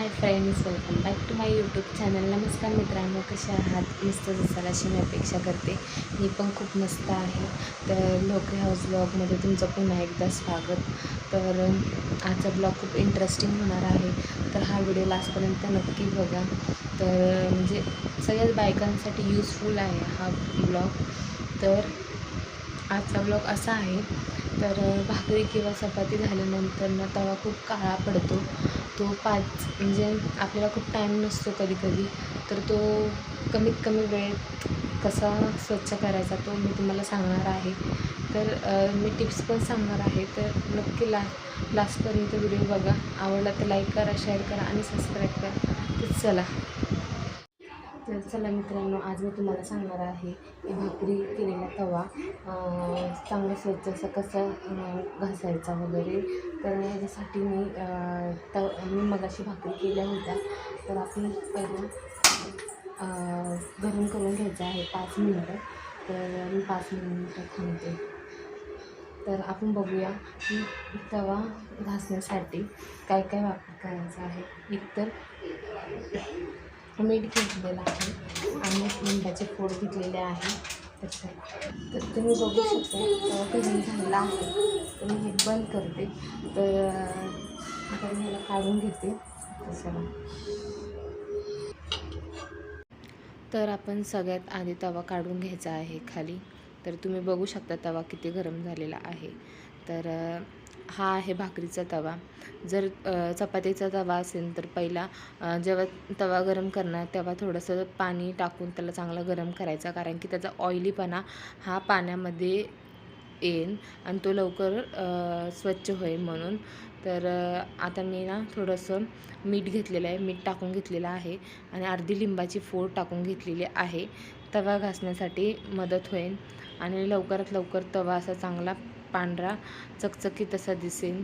Hi friends welcome back to my YouTube channel नमस्कार मित्रांनो कसे आहात? मस्त असाल अशी मी अपेक्षा करते. मी पण खूप मस्त आहे. तर लोकरी हाऊस ब्लॉगमध्ये तुमचं पुन्हा एकदा स्वागत. तर आजचा ब्लॉग खूप इंटरेस्टिंग होणार आहे. तर हा व्हिडिओ लास्टपर्यंत नक्की बघा. तर म्हणजे सगळ्याच बायकांसाठी यूजफुल आहे हा ब्लॉग तर आजचा ब्लॉग असा आहे. तर भाकरी किंवा चपाती झाल्यानंतर ना तवा खूप काळा पडतो. तो पाच म्हणजे आपल्याला खूप टाईम नसतो कधी कधी तर तो कमीत कमी वेळेत कसा स्वच्छ करायचा तो मी तुम्हाला सांगणार आहे. तर मी टिप्स पण सांगणार आहे. तर नक्की ला लास्टपर्यंत व्हिडिओ बघा. आवडला तर लाईक करा शेअर करा आणि सबस्क्राईब करा. तर चला. तर चला मित्रांनो आज मी तुम्हाला सांगणार आहे की भाकरी केलेला तवा चांगलं चांगला स्वच्छ असं कसं घासायचा वगैरे. तर याच्यासाठी मी तव मी मगाशी भाकरी केल्या होत्या. तर आपण पहिलं गरम करून घ्यायचं आहे पाच मिनटं. तर मी पाच मिनटं थांबते. तर आपण बघूया की तवा घासण्यासाठी काय काय वापर करायचा आहे. एकतर मीठ घेतलेलं आहे. आणि लिंबाचे फोड घेतलेले आहे. तसं तर तुम्ही बघू शकता तवा झालेला आहे. तर मी हे बंद करते. तर आता मी ह्याला काढून घेते. तसं तर आपण सगळ्यात आधी तवा काढून घ्यायचा आहे खाली. तर तुम्ही बघू शकता तवा किती गरम झालेला आहे. तर हा आहे भाकरीचा तवा. जर चपातीचा तवा असेल तर पहिला जेव्हा तवा गरम करणार तेव्हा थोडंसं पाणी टाकून त्याला चांगलं गरम करायचा. कारण की त्याचा ऑइलीपणा हा पाण्यामध्ये येईल आणि तो लवकर स्वच्छ होईल म्हणून. तर आता मी ना थोडंसं मीठ घेतलेलं आहे. मीठ टाकून घेतलेलं आहे आणि अर्धी लिंबाची फोड टाकून घेतलेली आहे. तवा घासण्यासाठी मदत होईल आणि लवकरात लवकर तवा असा चांगला पांढरा चकचकीत असा दिसेल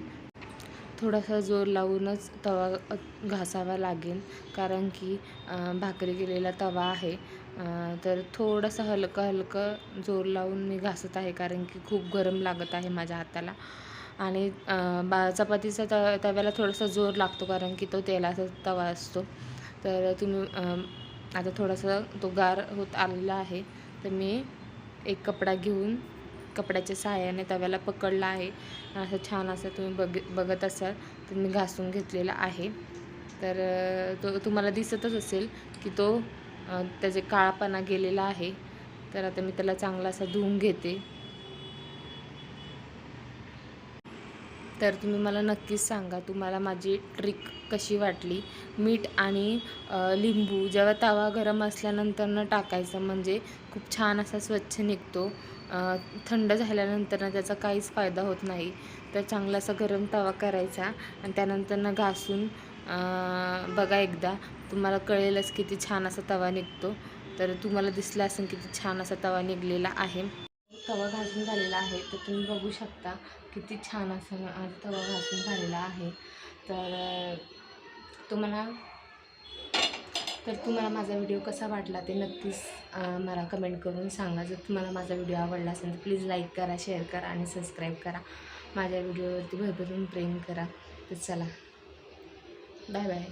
थोडासा जोर लावूनच तवा घासावा लागेल. कारण की भाकरी केलेला तवा आहे. तर थोडंसं हलकं हलकं जोर लावून मी घासत आहे. कारण की खूप गरम लागत आहे माझ्या हाताला. आणि बा चपातीचा त तव्याला थोडासा जोर लागतो. कारण की तो तेलाचा तवा असतो. तर तुम्ही आता थोडासा तो गार होत आलेला आहे. तर मी एक कपडा घेऊन कपड्याच्या सहाय्याने तव्याला पकडला आहे. असं छान असं तुम्ही बघ बघत असाल तर मी घासून घेतलेला आहे. तर तो तुम्हाला दिसतच असेल की तो त्याचे काळापणा गेलेला आहे. तर आता मी त्याला चांगला असा धुवून घेते. तर तुम्ही मला नक्कीच सांगा तुम्हाला माझी ट्रिक कशी वाटली? मीठ आणि लिंबू जेव्हा तवा गरम असल्यानंतर टाकायचं म्हणजे खूप छान असा स्वच्छ निघतो. थंड झाल्यानंतरनं त्याचा काहीच फायदा होत नाही. तर चांगला असा गरम तवा करायचा आणि त्यानंतर घासून बघा एकदा तुम्हाला कळेलच किती छान असा तवा निघतो. तर तुम्हाला दिसला असेल किती छान असा तवा निघलेला आहे. तवा घासून झालेला आहे. तर तुम्ही बघू शकता किती छान असं तवा घासून झालेला आहे. तर तुम्हाला तर तुम्हाला माझा व्हिडिओ कसा वाटला ते नक्कीच मला कमेंट करून सांगा. जर तुम्हाला माझा व्हिडिओ आवडला असेल तर प्लीज लाईक करा शेअर करा आणि सबस्क्राईब करा. माझ्या व्हिडिओवरती भरभरून प्रेम करा. तर चला. Bye bye